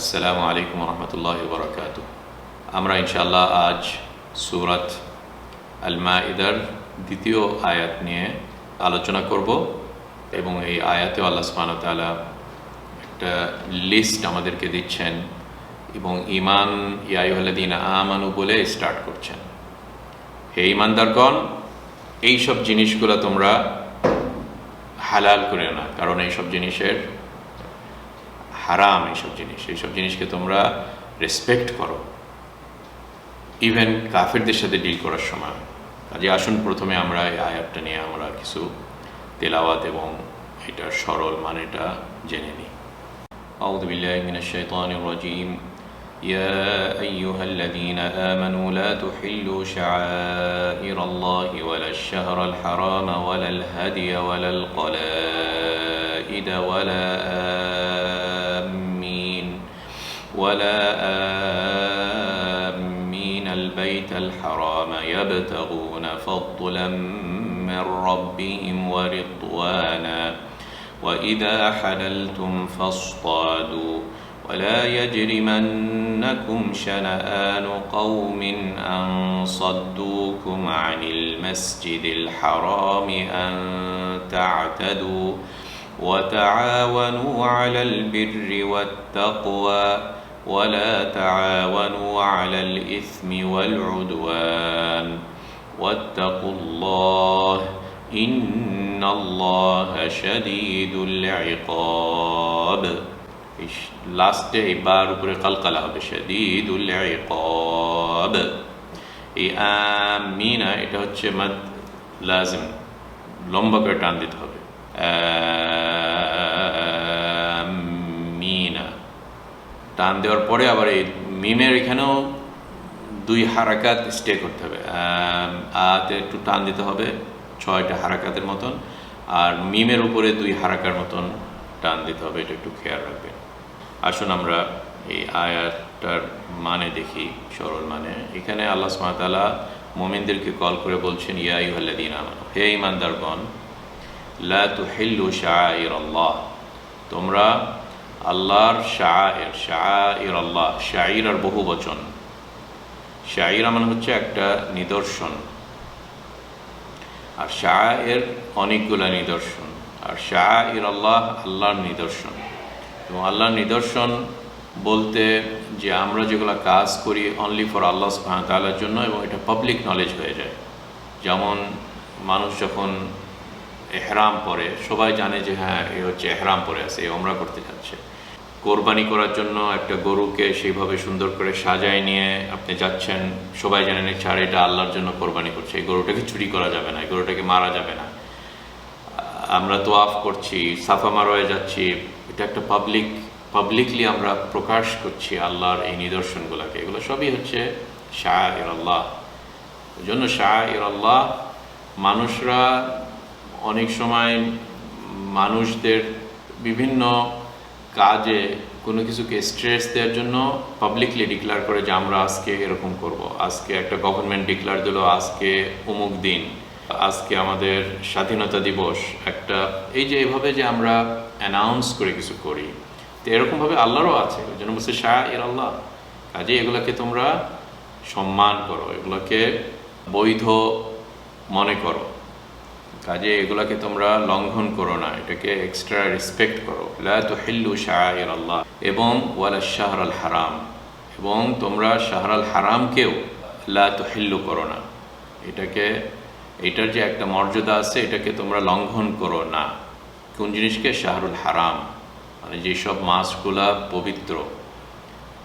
আসসালামু আলাইকুম রহমতুল্লাহ বরকাত আমরা ইনশাল্লাহ আজ সুরাত আল মাইদার দ্বিতীয় আয়াত নিয়ে আলোচনা করব এবং এই আয়াতে আল্লাহ ওয়া একটা লিস্ট আমাদেরকে দিচ্ছেন এবং ইমান ইয়াইহ্লাদিন আমানু বলে স্টার্ট করছেন। হে ইমানদারগণ এইসব জিনিসগুলো তোমরা হালাল করে না, কারণ এইসব জিনিসের হারাম এইসব জিনিস এইসব জিনিসকে তোমরা রেসপেক্ট করো ইভেন কাফেরদের সাথে ডিল করার সময় কাজে আসুন প্রথমে আমরা এই আয়াতটা নিয়ে আমরা কিছু তেলাওয়াত এবং এটার সরল মানেটা জেনে নিই أعوذ بالله من الشيطان الرجيم يا أيها الذين آمنوا لا تحلوا شعائر الله ولا الشهر الحرام ولا الهدي ولا القلائد ولا آمين ولا آمين البيت الحرام يبتغون فضلا من ربهم ورضوانا وإذا حللتم فاصطادوا ولا يجرمنكم شنآن قوم أن صدوكم عن المسجد الحرام أن تعتدوا وتعاونوا على البر والتقوى ولا تعاونوا على الإثم والعدوان واتقوا الله إن الله شديد العقاب লাস্টে এই বার উপরে কালকালা হবে শদীদুল ইকাব এই আমিনা এটা হচ্ছে মাদ লাজিম লম্বা করে টান দিতে হবে টান দেওয়ার পরে আবার এই মিমের এখানেও দুই হারাকাত স্টে করতে হবে। আতে একটু টান দিতে হবে, ছয়টা হারাকাতের মতন। আর মিমের উপরে দুই হারাকার মতন টান দিতে হবে, এটা একটু খেয়াল রাখবেন। আসুন আমরা এই আয়াতটার মানে দেখি, সরল মানে। এখানে আল্লাহ সুমাতালা মোমিনদেরকে কল করে বলছেন, ইয়া ইহল্লাদিন আমান হে ইমানদারগণ, লা তুহিল্লু শাআইর আল্লাহ তোমরা আল্লাহর শাআইর শাআইর আল্লাহ শাইর আর বহু বচন। শাইর মানে হচ্ছে একটা নিদর্শন। আর শাহের অনেকগুলো নিদর্শন। আর শাহির আল্লাহ আল্লাহর নিদর্শন। এবং আল্লাহর নিদর্শন বলতে যে আমরা যেগুলো কাজ করি অনলি ফর আল্লাহ তালার জন্য এবং এটা পাবলিক নলেজ হয়ে যায়। যেমন মানুষ যখন এহরাম পরে, সবাই জানে যে হ্যাঁ এ হচ্ছে এহরাম পরে আছে, এ ওমরা করতে যাচ্ছে। কোরবানি করার জন্য একটা গরুকে সেইভাবে সুন্দর করে সাজায় নিয়ে আপনি যাচ্ছেন, সবাই জানেন ছাড় এটা আল্লাহর জন্য কোরবানি করছে। এই গরুটাকে চুরি করা যাবে না, এই গরুটাকে মারা যাবে না। আমরা তো আফ করছি, সাফা মারোয় যাচ্ছি। এটা একটা পাবলিক পাবলিকলি আমরা প্রকাশ করছি আল্লাহর এই নিদর্শনগুলোকে। এগুলো সবই হচ্ছে শাহ এর আল্লাহ। ওই জন্য শাহ এর আল্লাহ, মানুষরা অনেক সময় মানুষদের বিভিন্ন কাজে কোনো কিছুকে স্ট্রেস দেওয়ার জন্য পাবলিকলি ডিক্লেয়ার করে যে আমরা আজকে এরকম করব। আজকে একটা গভর্নমেন্ট ডিক্লেয়ার দিল, আজকে অমুক দিন, আজকে আমাদের স্বাধীনতা দিবস, একটা, এই যে এভাবে যে আমরা অ্যানাউন্স করে কিছু করি, তো এরকমভাবে আল্লাহরও আছে। জন্য বলছে শাহ এর আল্লাহ। কাজে এগুলোকে তোমরা সম্মান করো, এগুলোকে বৈধ মনে করো। কাজে এগুলাকে তোমরা লঙ্ঘন করো না, এটাকে এক্সট্রা রেসপেক্ট করো। লা তুহিল্লু শাহির আল্লাহ এবং ওয়ালা শাহর আল হারাম। এবং তোমরা শাহর আল হারামকেও লা তুহিল্লু করো না। এটাকে, এটার যে একটা মর্যাদা আছে, এটাকে তোমরা লঙ্ঘন করো না। কোন জিনিসকে? শাহরুল হারাম। মানে যেসব মাসগুলা পবিত্র।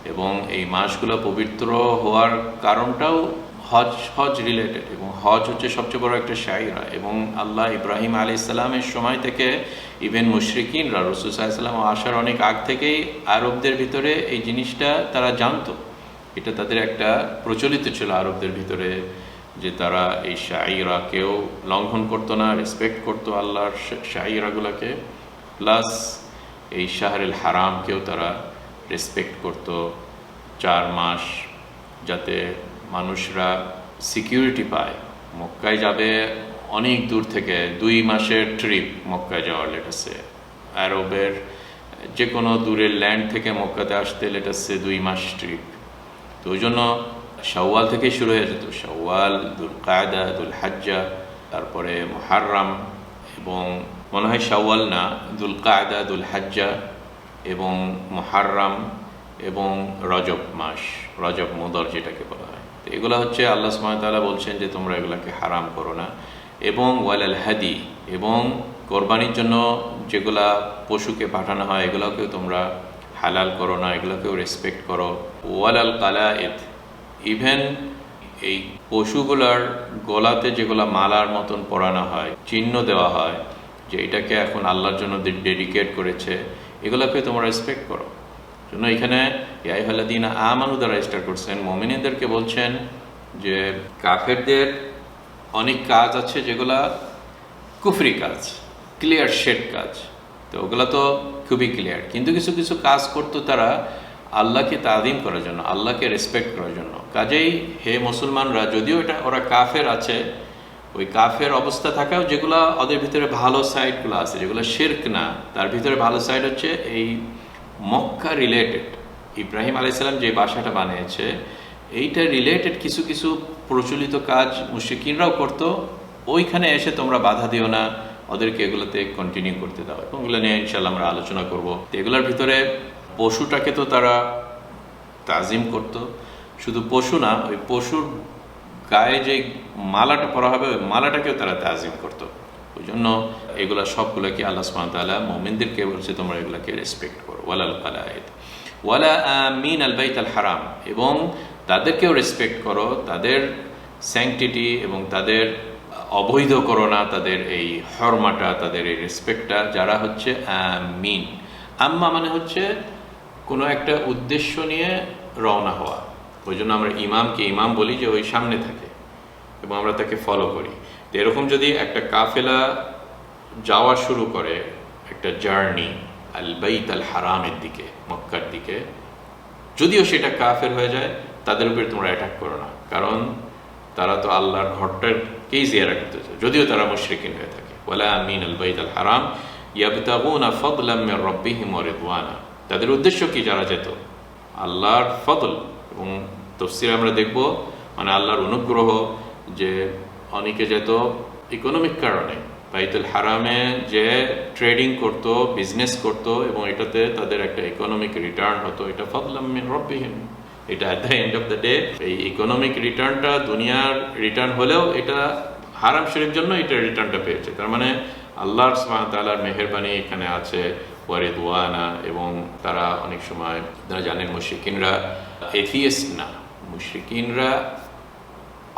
এবং এই মাসগুলো পবিত্র হওয়ার কারণটাও হজ হজ রিলেটেড এবং হজ হচ্ছে সবচেয়ে বড় একটা শাইরা এবং আল্লাহ ইব্রাহিম আলি ইসলামের সময় থেকে ইভেন মুশরিকিনরা, রসুল সাল্লাম আসার অনেক আগ থেকেই আরবদের ভিতরে এই জিনিসটা তারা জানতো। এটা তাদের একটা প্রচলিত ছিল আরবদের ভিতরে যে তারা এই শাইরাকেও লঙ্ঘন করতো না রেসপেক্ট করতো আল্লাহর শাইরাগুলোকে। প্লাস এই শাহরুল হারামকেও তারা রেসপেক্ট করতো। চার মাস যাতে মানুষরা সিকিউরিটি পায়। মক্কায় যাবে অনেক দূর থেকে, দুই মাসের ট্রিপ মক্কায় যাওয়ার লেটেছে আরবের যে কোনো দূরের ল্যান্ড থেকে মক্কাতে আসতে লেটাসে দুই মাস ট্রিপ তো ওই জন্য শাওয়াল থেকে শুরু হয়ে যেত। শাওয়াল দুল কায়দা দুল হাজ্জা তারপরে মুহাররাম এবং মনে হয় শাওয়াল না দুল কায়দা দুল হাজ্জা এবং মুহাররাম এবং রজব মাস, রজব মোদর যেটাকে বলা হয়। এগুলো হচ্ছে আল্লাহ সুমাতালা বলছেন যে তোমরা এগুলাকে হারাম করো না। এবং ওয়ালাল হাদি, এবং কোরবানির জন্য যেগুলা পশুকে পাঠানো হয়, এগুলোকেও তোমরা হালাল করো না, এগুলোকেও রেসপেক্ট করো। ওয়াল ওয়ালাল কালায়েত ইভেন এই পশুগুলার গলাতে যেগুলা মালার মতন পরানো হয়, চিহ্ন দেওয়া হয়, যে এটাকে এখন আল্লাহর জন্য ডেডিকেট করেছে, এগুলোকে তোমরা রেসপেক্ট করো। জন্য এখানে ইয়াইহাল্লাদিন আমানু দ্বারা স্টার্ট করছেন। মমিনীদেরকে বলছেন যে, কাফেরদের অনেক কাজ আছে যেগুলা কুফরি কাজ ক্লিয়ার শেড কাজ। তো ওগুলো তো খুবই ক্লিয়ার কিন্তু কিছু কিছু কাজ করতো তারা আল্লাহকে তাদিম করার জন্য, আল্লাহকে রেসপেক্ট করার জন্য। কাজেই হে মুসলমানরা, যদিও এটা, ওরা কাফের আছে, ওই কাফের অবস্থা থাকাও যেগুলো ওদের ভিতরে ভালো সাইডগুলো আছে, যেগুলো শেরক না, তার ভিতরে ভালো সাইড হচ্ছে এই মক্কা রিলেটেড ইব্রাহিম আলাইসাল্লাম যে বাসাটা বানিয়েছে, এইটা রিলেটেড কিছু কিছু প্রচলিত কাজ মুশিকিনরাও করতো। ওইখানে এসে তোমরা বাধা দিও না, ওদেরকে এগুলোতে কন্টিনিউ করতে দাও। এবং এগুলো নিয়ে ইনশাল্লাহ আমরা আলোচনা করব। এগুলোর ভিতরে পশুটাকে তো তারা তাজিম করত। শুধু পশু না, ওই পশুর গায়ে যে মালাটা পরা হবে, ওই মালাটাকেও তারা তাজিম করতো। ওই জন্য এগুলা সবগুলোকে আল্লাহ সুমাতালা মোমিনদেরকে বলছে, তোমরা এগুলাকে রেসপেক্ট ওয়ালাল কালায়েদ ওয়ালা মিন আল বাইত আল হারাম এবং তাদেরকেও রেসপেক্ট করো, তাদের স্যাংটিটি এবং তাদের অবৈধ করো না, তাদের এই হরমাটা, তাদের এই রেসপেক্টটা যারা হচ্ছে মিন আম্মা মানে হচ্ছে কোনো একটা উদ্দেশ্য নিয়ে রওনা হওয়া। ওই জন্য আমরা ইমামকে ইমাম বলি যে ওই সামনে থাকে এবং আমরা তাকে ফলো করি। এরকম যদি একটা কাফেলা যাওয়া শুরু করে, একটা জার্নি আল বাইত আল হারামের দিকে, মক্কার দিকে। যদিও সেটা কাফের হয়ে যায়, তাদের উপরে তোমরা অ্যাটাক করো না। কারণ তারা তো আল্লাহর ঘরটাকেই জিয়ারা করতে চায় যদিও তারা মুশরিকিন হয়ে থাকে। ওয়ালা আমিন আল বাইত আল হারাম ইয়াবতাগুনা ফাদলাম মির রাব্বিহিম ওয়া রিদওয়ানা। তাদের উদ্দেশ্য কি? যারা যেত। আল্লাহর ফদল। এবং তফসির আমরা দেখব মানে আল্লাহর অনুগ্রহ যে অনেকে যেত ইকোনমিক কারণে। বাইতুল হারামে যে ট্রেডিং করত বিজনেস করত এবং এটাতে তাদের একটা ইকোনমিক রিটার্ন হতো, এটা ফদলাম মিন রব্বিহিম। এটা at the end of the day এই ইকোনমিক রিটার্নটা দুনিয়ার রিটার্ন হলেও এটা হারাম শরীফ জন্য এটা রিটার্নটা পেয়েছে। তার মানে আল্লাহর তালার মেহরবানি এখানে আছে, ওয়ারেদওয়ানা এবং তারা অনেক সময় আপনারা জানেন মুশরিকিনরা এথিয়েস্ট না। মুশরিকিনরা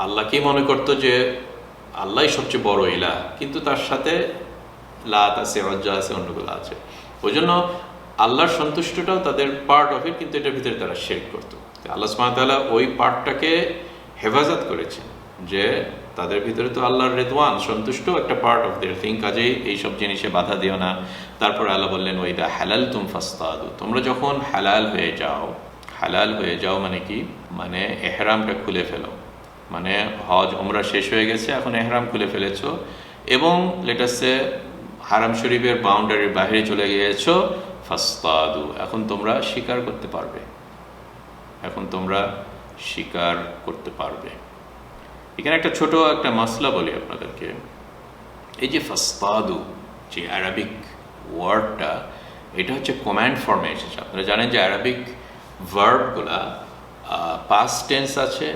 আল্লাহকেই মনে করতো যে আল্লাহ সবচেয়ে বড় ইলা কিন্তু তার সাথে লাত আছে রজ্জা আছে, অন্যগুলো আছে। ওই জন্য আল্লাহর সন্তুষ্টটাও তাদের পার্ট অফ ইট কিন্তু এটার ভিতরে তারা শেয়ার করতো। আল্লাহ সুমাতালা ওই পার্টটাকে হেফাজত করেছেন যে তাদের ভিতরে তো আল্লাহর রেদওয়ান, সন্তুষ্ট একটা পার্ট অফ দেয়ার থিং কাজেই এইসব জিনিসে বাধা দিও না। তারপর আল্লাহ বললেন, ওইদা হালাল তুম ফাস্তাদু। তোমরা যখন হালাল হয়ে যাও, হালাল হয়ে যাও মানে কি? মানে এহরামটা খুলে ফেলো। মানে হজ ওমরা শেষ হয়ে গেছে, এখন এহরাম খুলে ফেলেছো। এবং লেটাসে হারাম শরীফের বাউন্ডারির বাইরে চলে গিয়েছো, ফাস্তাদু, এখন তোমরা শিকার করতে পারবে। এখন তোমরা শিকার করতে পারবে। এখানে একটা ছোট একটা মশলা বলি আপনাদেরকে। এই যে ফাস্তাদু, যে অ্যারাবিক ওয়ার্ডটা এটা হচ্ছে কম্যান্ড ফর্মে এসেছে। আপনারা জানেন যে অ্যারাবিক ভার্বগুলা পাস্ট টেন্স আছে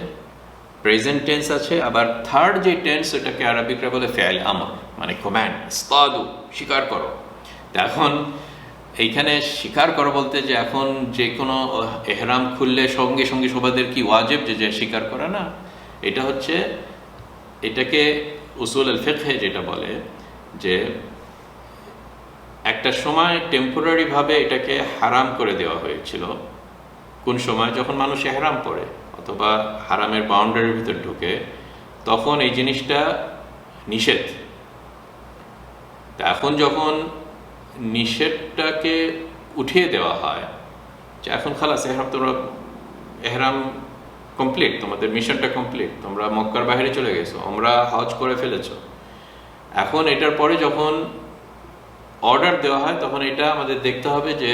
প্রেজেন্ট টেন্স আছে, আবার থার্ড যে টেন্স ওটাকে আরবিকরা বলে ফেল আমর মানে কম্যান্ড স্তাদু স্বীকার করো। এখন এইখানে স্বীকার করো বলতে যে এখন যে কোনো এহরাম খুললে সঙ্গে সঙ্গে সবাদের কি ওয়াজেব যে যে স্বীকার করা না? এটা হচ্ছে, এটাকে উসুল আল ফেকহে যেটা বলে, যে একটা সময় টেম্পোরারিভাবে এটাকে হারাম করে দেওয়া হয়েছিল। কোন সময়? যখন মানুষ এহরাম পড়ে। অথবা হারামের বাউন্ডারির ভিতর ঢুকে, তখন এই জিনিসটা নিষেধ। এখন যখন নিষেধটাকে উঠিয়ে দেওয়া হয়, যে এখন খালাস, এহরাম তোমরা, এহরাম কমপ্লিট তোমাদের মিশনটা কমপ্লিট তোমরা মক্কার বাইরে চলে গেছো, আমরা হজ করে ফেলেছ। এখন এটার পরে যখন অর্ডার দেওয়া হয়, তখন এটা আমাদের দেখতে হবে যে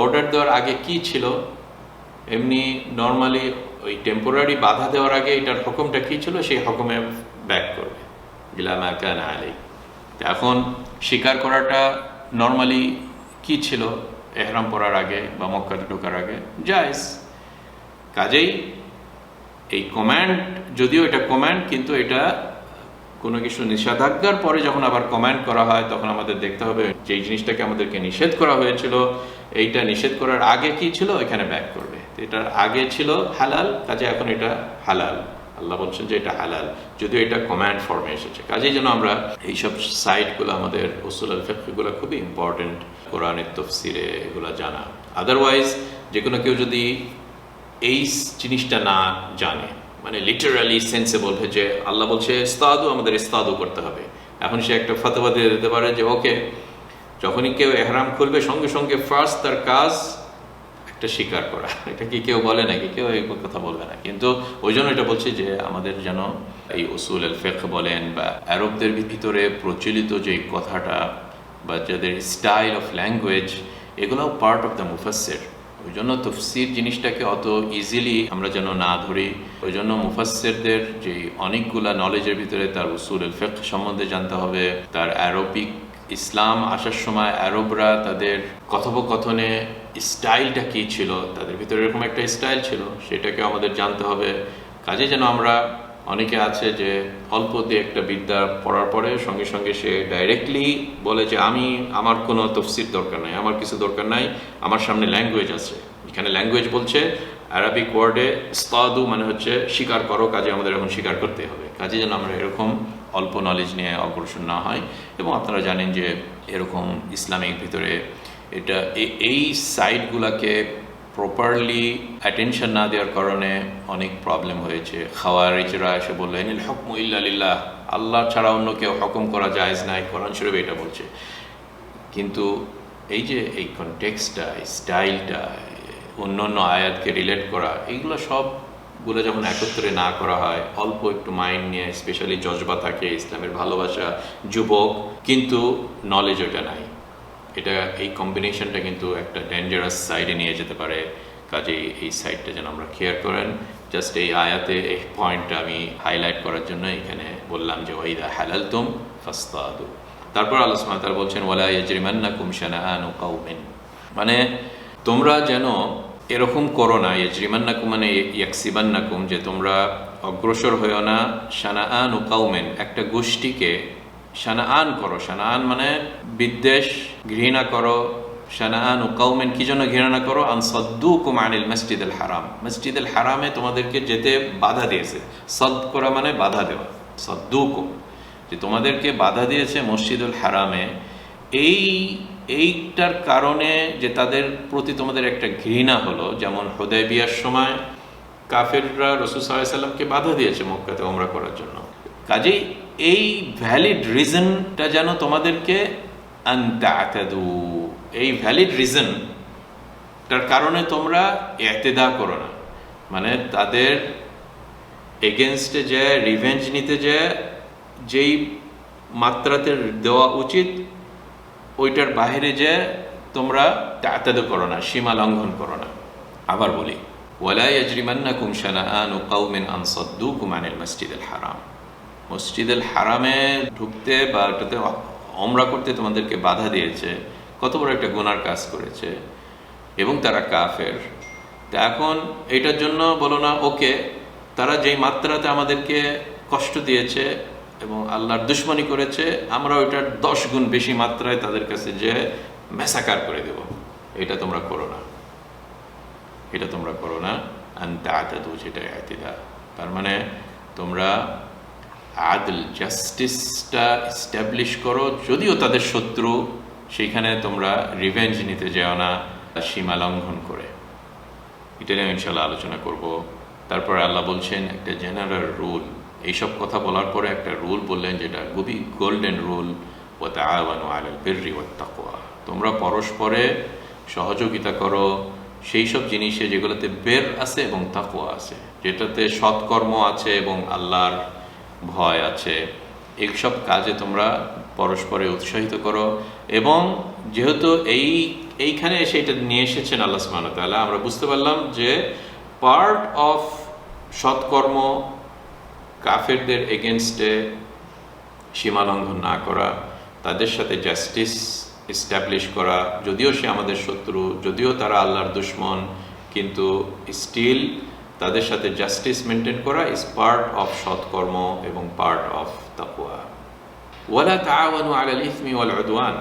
অর্ডার দেওয়ার আগে কি ছিল? এমনি নর্মালি টেম্পোরারি বাধা দেওয়ার আগে এটার হকমটা কি ছিল? সেই হকমে ব্যাক করবে। গিলামা কান আলী এখন স্বীকার করাটা নর্মালি কি ছিল? এহরাম পড়ার আগে বা মক্কাতে ঢোকার আগে? জায়জ। কাজেই এই কমান্ড যদিও এটা কমান্ড কিন্তু এটা কোনো কিছু নিষেধাজ্ঞার পরে যখন আবার কমান্ড করা হয়, তখন আমাদের দেখতে হবে যেই জিনিসটাকে আমাদেরকে নিষেধ করা হয়েছিল, এইটা নিষেধ করার আগে কি ছিল, এখানে ব্যাক করবে। এটার আগে ছিল হালাল, কাজে এখন এটা হালাল। আল্লাহ বলছেন যে এটা হালাল, যদিও এটা কমান্ড ফর্মে এসেছে। কাজেই যেন আমরা এইসব সাইটগুলো আমাদের উসুল আল ফেকগুলো খুবই ইম্পর্টেন্ট কোরআনের তফসিরে এগুলো জানা। আদারওয়াইজ যে কোনো কেউ যদি এই জিনিসটা না জানে মানে লিটারালি সেন্সে বলবে যে আল্লাহ বলছে, ইস্তাদু আমাদের ইস্তাদু করতে হবে। এখন সে একটা ফতোয়া দিয়ে দিতে পারে যে, ওকে, যখনই কেউ এহরাম খুলবে, সঙ্গে সঙ্গে ফার্স্ট তার কাজ একটা স্বীকার করা। এটা কি কেউ বলে নাকি? কেউ এই কথা বলবে না। কিন্তু ওই জন্য এটা বলছি যে, আমাদের যেন এই উসুল এল ফেক বলেন বা আরবদের ভিতরে প্রচলিত যে কথাটা বা যাদের স্টাইল অফ ল্যাঙ্গুয়েজ এগুলোও পার্ট অফ দ্য মুফাসের ওই জন্য তফসির জিনিসটাকে অত ইজিলি আমরা যেন না ধরি। ওই জন্য মুফাসসিরদের যে অনেকগুলা নলেজের ভিতরে তার উসুল ফেক সম্বন্ধে জানতে হবে। তার অ্যারোবিক ইসলাম আসার সময় আরবরা তাদের কথোপকথনে স্টাইলটা কী ছিল? তাদের ভিতরে এরকম একটা স্টাইল ছিল সেটাকে আমাদের জানতে হবে। কাজে যেন আমরা অনেকে আছে যে অল্প দিয়ে একটা বিদ্যা পড়ার পরে সঙ্গে সঙ্গে সে ডাইরেক্টলি বলে যে, আমি, আমার কোনো তফসির দরকার নাই, আমার কিছু দরকার নাই, আমার সামনে ল্যাঙ্গুয়েজ আছে। এখানে ল্যাঙ্গুয়েজ বলছে আরবিক ওয়ার্ডে স্তাদু মানে হচ্ছে স্বীকার করো, কাজে আমাদের এখন স্বীকার করতে হবে। কাজে যেন আমরা এরকম অল্প নলেজ নিয়ে অগ্রসর না হয়। এবং আপনারা জানেন যে এরকম ইসলামিক ভিতরে এটা এই সাইটগুলোকে প্রপারলি অ্যাটেনশন না দেওয়ার কারণে অনেক প্রবলেম হয়েছে। খাওয়ারিজরা এসে বললেন ইল হকমু ইল্লালিল্লাহ আল্লাহ ছাড়া অন্য কেউ হুকুম করা জায়েজ নাই। কোরআন শরীফ এটা বলছে। কিন্তু এই যে এই কনটেক্সটটা এই স্টাইলটা অন্য অন্য আয়াতকে রিলেট করা, এইগুলো সবগুলো যখন একত্রে না করা হয়, অল্প একটু মাইন্ড নিয়ে স্পেশালি জজবা থাকে, ইসলামের ভালোবাসা, যুবক, কিন্তু নলেজ ওটা নাই। এটা এই কম্বিনেশনটা কিন্তু একটা ডেঞ্জারাস সাইডে নিয়ে যেতে পারে। কাজেই এই সাইডটা যেন আমরা কেয়ার করেন। জাস্ট এই আয়াতে এই পয়েন্টটা আমি হাইলাইট করার জন্য এখানে বললাম যে ওই ওয়াইদা হালাল তুম ফাস্তাদু। তারপর আল্লাহ তাআলা বলছেন, ওয়ালা ইয়াজরিমান্নাকুম শানাআনু কাউমিন মানে তোমরা যেন এরকম করো না, ইয়াজরিমান্নাকুম মানে ইয়াকসিবান্নাকুম, যে তোমরা অগ্রসর হয়েও না, শানাআনু কাউমেন একটা গোষ্ঠীকে শানাআন করো, শানাআন মানে বিদ্বেষ ঘৃণা করো, শানাআন ও কৌমেন কি জন্য ঘৃণা করো? আন সদ্দুকুম আনিল মসজিদ আল হারাম। মসজিদ আল হারামে তোমাদেরকে যেতে বাধা দিয়েছে। সদ করা মানে বাধা দেওয়া। সদ্দুকুম। যে তোমাদেরকে বাধা দিয়েছে মসজিদুল হারামে, এই, এইটার কারণে যে তাদের প্রতি তোমাদের একটা ঘৃণা হলো, যেমন হৃদয় বিয়ার সময় কাফেররা রসুল সাল্লাহ সাল্লামকে বাধা দিয়েছে মক্কাতে ওমরা করার জন্য। কাজেই এই ভ্যালিড রিজনটা যেন তোমাদেরকে এই ভ্যালিড রিজনটার কারণে তোমরা এতেদা করো না। মানে তাদের এগেনস্টে যে রিভেঞ্জ নিতে যে যেই মাত্রাতে দেওয়া উচিত, ওইটার বাইরে যে তোমরা তাতাদ করো না, সীমা লঙ্ঘন করো না। আবার বলি, ওয়ালা ইয়াজরিমান্নাকুম শানাআনু কাউমিন আন সাদ্দুকুম আনিল মসজিদুল হারাম। মসজিদুল হারামে ঢুকতে বা ওটাতে অমরা করতে তোমাদেরকে বাধা দিয়েছে, কত বড় একটা গুনার কাজ করেছে। এবং তারা কাফের। তা এখন এটার জন্য বলো না, ওকে, তারা যেই মাত্রাতে আমাদেরকে কষ্ট দিয়েছে এবং আল্লাহর দুশ্মনী করেছে, আমরা ওইটার দশ গুণ বেশি মাত্রায় তাদের কাছে যে মেসাকার করে দেব। এটা তোমরা করো না। এটা তোমরা করো না। আন্তা আতাদু যেটা আতিদা তার মানে তোমরা আদল জাস্টিসটা এস্টাবলিশ করো, যদিও তাদের শত্রু সেইখানে তোমরা রিভেঞ্জ নিতে যাও না সীমা লঙ্ঘন করে। এটা নিয়ে ইনশাল্লাহ আলোচনা করব। তারপর আল্লাহ বলছেন, একটা জেনারেল রুল এইসব কথা বলার পরে একটা রুল বললেন, যেটা খুবই গোল্ডেন রুল ও তাআওয়ানু আলাল তোমরা পরস্পরে সহযোগিতা করো, সেই সব জিনিসে যেগুলোতে বের আছে এবং তাকওয়া আছে, যেটাতে সৎকর্ম আছে এবং আল্লাহর ভয় আছে। এইসব কাজে তোমরা পরস্পরে উৎসাহিত করো এবং যেহেতু এই, এইখানে এসে এটা নিয়ে এসেছেন আল্লাহ ওয়া তাআলা, আমরা বুঝতে পারলাম যে পার্ট অফ সৎকর্ম কাফেরদের এগেনস্টে সীমালঙ্ঘন না করা, তাদের সাথে জাস্টিস এস্টাবলিশ করা, যদিও সে আমাদের শত্রু, যদিও তারা আল্লাহর দুশ্মন, কিন্তু স্টিল তাদের সাথে জাস্টিস মেনটেন করা ইজ পার্ট অফ সৎকর্ম এবং পার্ট অফ তাকুয়া ওয়ালা তাআওয়ানু আলাল ইসমি ওয়াল উদওয়ান।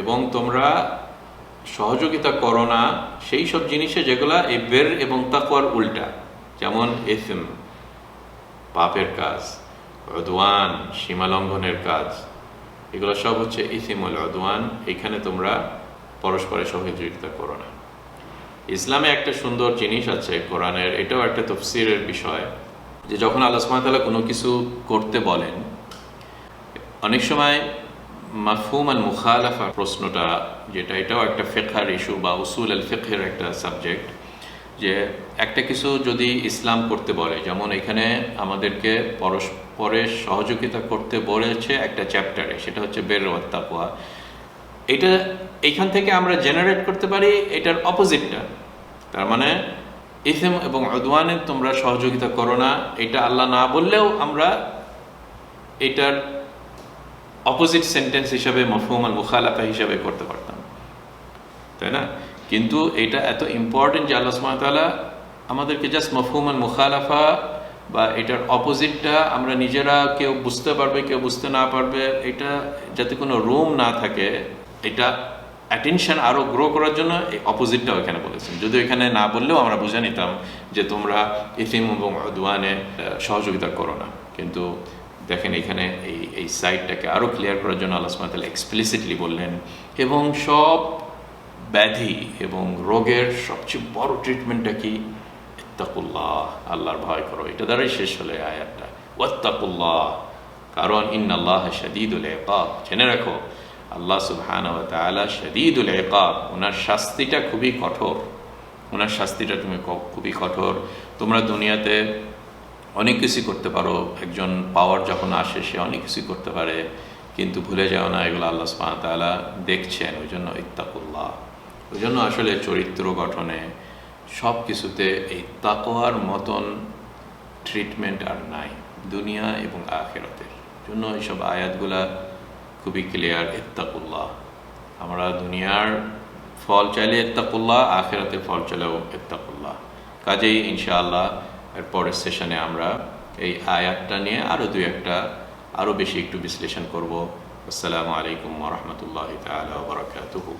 এবং তোমরা সহযোগিতা করো না সেই সব জিনিসে যেগুলা এই বের এবং তাকুয়ার উল্টা, যেমন ইসম, পাপের কাজ অদওয়ান সীমালঙ্ঘনের কাজ, এগুলো সব হচ্ছে ইসিমুল অদওয়ান এখানে তোমরা পরস্পরের সহযোগিতা করো না। ইসলামে একটা সুন্দর জিনিস আছে কোরআনের, এটাও একটা তফসিরের বিষয়, যে যখন আল্লাহ সুবহানাহু কোনো কিছু করতে বলেন, অনেক সময় মাফহুম আল মুখালাফা প্রশ্নটা, যেটা এটাও একটা ফেকার ইস্যু বা উসুল আল ফিকহের একটা সাবজেক্ট যে একটা কিছু যদি ইসলাম করতে বলে, যেমন এখানে আমাদেরকে পরস্পরের সহযোগিতা করতে বলেছে একটা চ্যাপ্টারে সেটা হচ্ছে বের এটা এইখান থেকে আমরা জেনারেট করতে পারি, এটার অপোজিটটা তার মানে ইসেম এবং অদওয়ানে তোমরা সহযোগিতা করো না, এটা আল্লাহ না বললেও আমরা এটার অপোজিট সেন্টেন্স হিসাবে, মফহুম আল মুখালাফা হিসাবে করতে পারতাম। তাই না? কিন্তু এটা এত ইম্পর্টেন্ট যে আল্লাহ সুমাতালা আমাদেরকে জাস্ট মফহুম আল মুখালাফা বা এটার অপোজিটটা আমরা নিজেরা কেউ বুঝতে পারবে, কেউ বুঝতে না পারবে, এটা যাতে কোনো রুম না থাকে এটা অ্যাটেনশন আরও গ্রো করার জন্য এই অপোজিটটাও এখানে বলেছেন। যদিও এখানে না বললেও আমরা বুঝে নিতাম যে তোমরা ইফিম এবং দোয়ানে সহযোগিতা করো না। কিন্তু দেখেন এখানে এই এই সাইডটাকে আরও ক্লিয়ার করার জন্য আল্লাহ সুমাতাল এক্সপ্লিসিটলি বললেন, এবং সব ব্যাধি এবং রোগের সবচেয়ে বড় ট্রিটমেন্টটা কি? ইত্তাকুল্লাহ, আল্লাহর ভয় করো। এটা দ্বারাই শেষ হলো এই আয়াতটা। ওয়াত্তাকুল্লাহ, কারণ ইন্নাল্লাহ শাদীদুল ইকাব। জেনে রাখো আল্লাহ সুবহানাহু ওয়া তাআলা শাদীদুল ইকাব ওনার শাস্তিটা খুবই কঠোর। ওনার শাস্তিটা তুমি খুবই কঠোর। তোমরা দুনিয়াতে অনেক কিছু করতে পারো। একজন পাওয়ার যখন আসে, সে অনেক কিছু করতে পারে। কিন্তু ভুলে যাও না, এগুলো আল্লাহ ওয়া তাআলা দেখছেন। ওই জন্য ইত্তাকুল্লাহ। ওই জন্য আসলে চরিত্র গঠনে সব কিছুতে এই তাকোয়ার মতন ট্রিটমেন্ট আর নাই, দুনিয়া এবং আখেরাতের। জন্য এইসব আয়াতগুলা খুবই ক্লিয়ার এত্তাকুল্লাহ আমরা দুনিয়ার ফল চাইলে এত্তাকুল্লাহ আখেরাতে ফল চাইলেও এত্তাকুল্লাহ কাজেই ইনশাআল্লাহ এর পরের সেশনে আমরা এই আয়াতটা নিয়ে আরও দুই একটা আরও বেশি একটু বিশ্লেষণ করব। আসসালামু আলাইকুম রহমতুল্লাহ তালা বরকাতুহু।